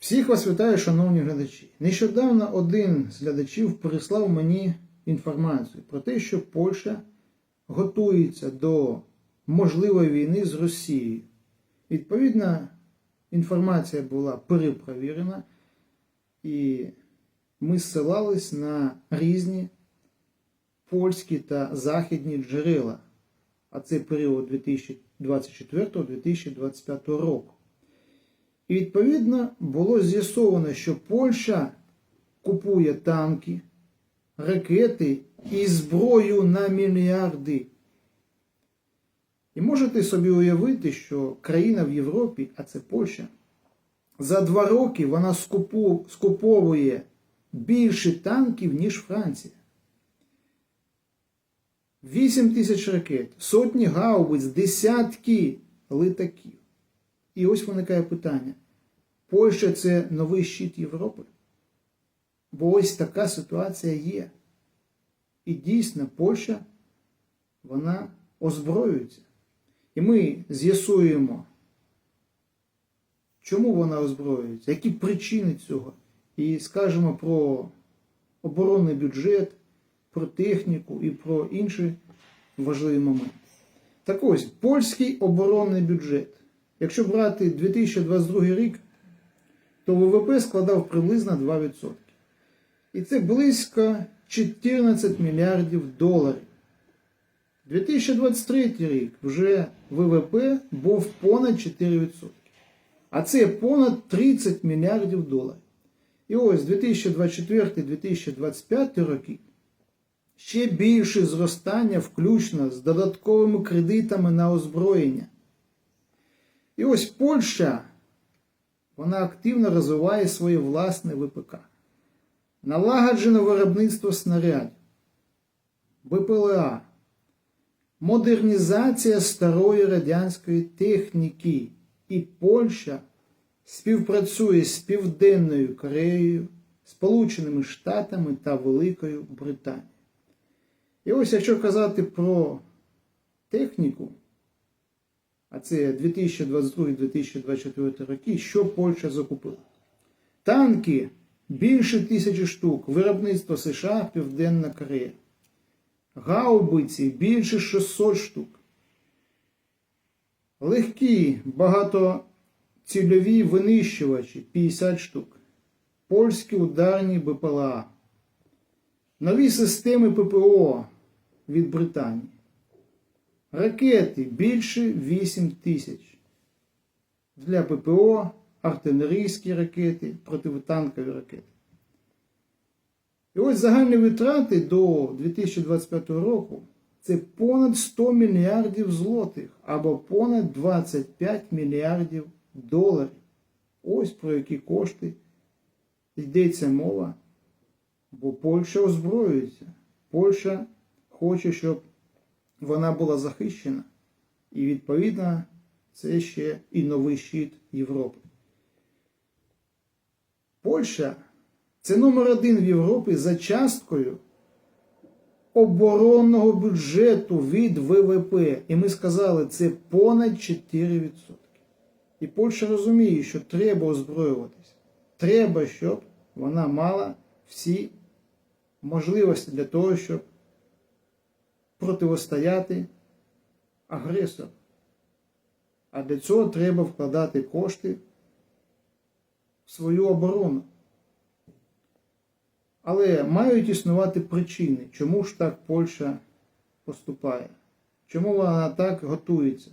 Всіх вас вітаю, шановні глядачі. Нещодавно один з глядачів прислав мені інформацію про те, що Польща готується до можливої війни з Росією. Відповідна інформація була перепровірена, і ми зсилались на різні польські та західні джерела, а це період 2024-2025 року. І відповідно було з'ясовано, що Польща купує танки, ракети і зброю на мільярди. І можете собі уявити, що країна в Європі, а це Польща, за два роки вона скупу- скуповує більше танків, ніж Франція. 8 тисяч ракет, сотні гаубиць, десятки литаків. І ось виникає питання: Польща це новий щит Європи? Бо ось така ситуація є. І дійсно Польща, вона озброюється. І ми з'ясуємо, чому вона озброюється, які причини цього. І скажемо про оборонний бюджет, про техніку і про інші важливі моменти. Так ось, польський оборонний бюджет. Якщо брати 2022 рік, то ВВП складав приблизно 2%. І це близько 14 мільярдів доларів. 2023 рік вже ВВП був понад 4%. А це понад 30 мільярдів доларів. І ось 2024-2025 роки ще більше зростання, включно з додатковими кредитами на озброєння. І ось Польща, вона активно розвиває своє власне ВПК. Налагоджено виробництво снарядів, БПЛА, модернізація старої радянської техніки. І Польща співпрацює з Південною Кореєю, Сполученими Штатами та Великою Британією. І ось якщо казати про техніку, а це 2022-2024 роки, що Польща закупила? Танки більше тисячі штук, виробництво США, Південна Корея. Гаубиці більше 600 штук. Легкі багатоцільові винищувачі 50 штук. Польські ударні БПЛА. Нові системи ППО від Британії. Ракети більше 8 тисяч. Для ППО артилерійські ракети, противотанкові ракети. І ось загальні витрати до 2025 року це понад 100 мільярдів злотих або понад 25 мільярдів доларів. Ось про які кошти йдеться мова. Бо Польща озброюється. Польща хоче, щоб вона була захищена. І відповідно це ще і новий щит Європи. Польща це номер один в Європі за часткою оборонного бюджету від ВВП. І ми сказали, це понад 4%. І Польща розуміє, що треба озброюватися. Треба, щоб вона мала всі можливості для того, щоб противостояти агресору. А для цього треба вкладати кошти в свою оборону. Але мають існувати причини, чому ж так Польща поступає, чому вона так готується.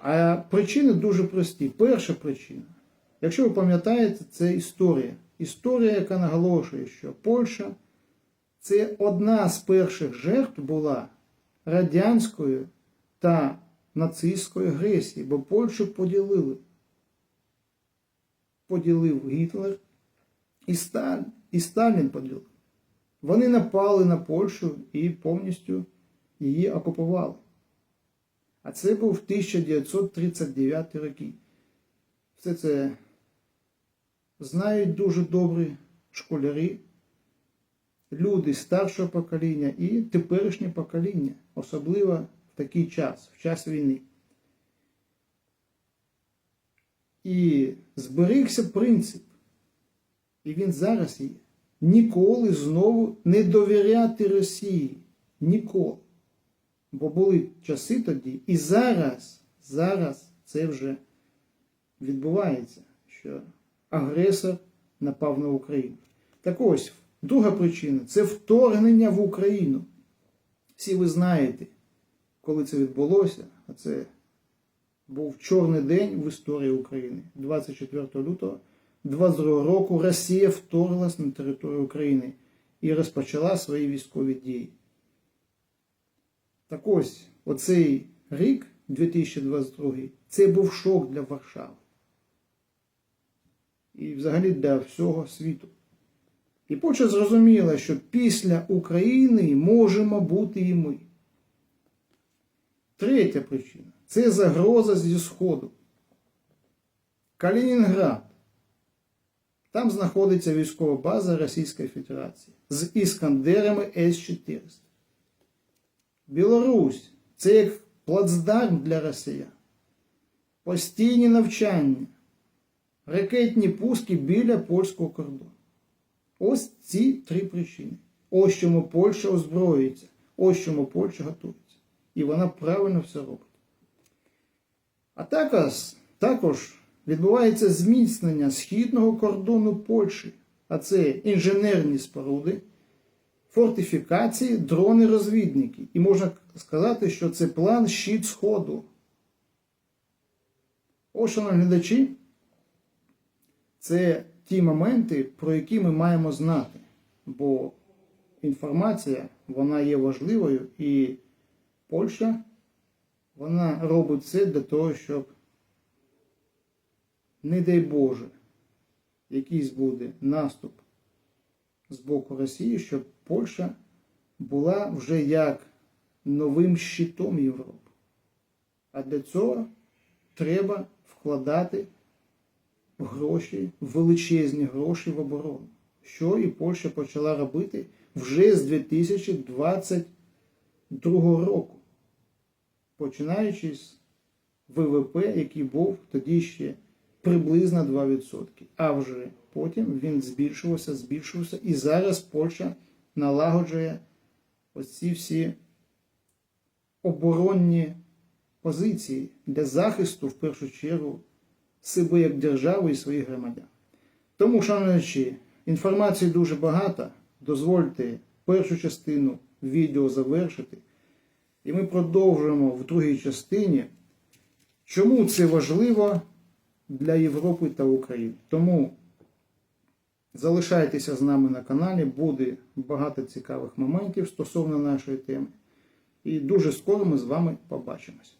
А причини дуже прості. Перша причина, якщо ви пам'ятаєте, це історія. Історія, яка наголошує, що Польща це одна з перших жертв була радянської та нацистської агресії, бо Польщу поділили. Поділив Гітлер і Сталін, і Сталін поділив. Вони напали на Польщу і повністю її окупували. А це був 1939 роки. Все це знають дуже добрі школярі, люди старшого покоління і теперішнє покоління, особливо в такий час, в час війни. І зберігся принцип, і він зараз є. Ніколи знову не довіряти Росії. Ніколи. Бо були часи тоді, і зараз, зараз це вже відбувається, що агресор напав на Україну. Так ось, друга причина це вторгнення в Україну. Всі ви знаєте, коли це відбулося, а це був чорний день в історії України. 24 лютого 22 року Росія вторглась на територію України і розпочала свої військові дії. Так ось, оцей рік, 2022, це був шок для Варшави. І взагалі для всього світу. І Польща зрозуміла, що після України можемо бути і ми. Третя причина це загроза зі Сходу. Калінінград. Там знаходиться військова база Російської Федерації з іскандерами С-400. Білорусь це як плацдарм для росіян. Постійні навчання, ракетні пуски біля польського кордону. Ось ці три причини. Ось чому Польща озброюється, ось чому Польща готується. І вона правильно все робить. А також, також відбувається зміцнення східного кордону Польщі, а це інженерні споруди, фортифікації, дрони-розвідники. І можна сказати, що це план щит Сходу. Ось, шановні глядачі, це ті моменти, про які ми маємо знати. Бо інформація вона є важливою, і Польща вона робить все для того, щоб, не дай Боже, якийсь буде наступ з боку Росії, щоб Польща була вже як новим щитом Європи. А для цього треба вкладати гроші, величезні гроші в оборону, що і Польща почала робити вже з 2022 року, починаючи з ВВП, який був тоді ще приблизно 2%. А вже потім він збільшувався, збільшувався, і зараз Польща налагоджує ось ці всі оборонні позиції для захисту, в першу чергу, себе як держави і своїх громадян. Тому, шановні, інформації дуже багато. Дозвольте першу частину відео завершити. І ми продовжуємо в другій частині, чому це важливо для Європи та України. Тому залишайтеся з нами на каналі, буде багато цікавих моментів стосовно нашої теми. І дуже скоро ми з вами побачимось.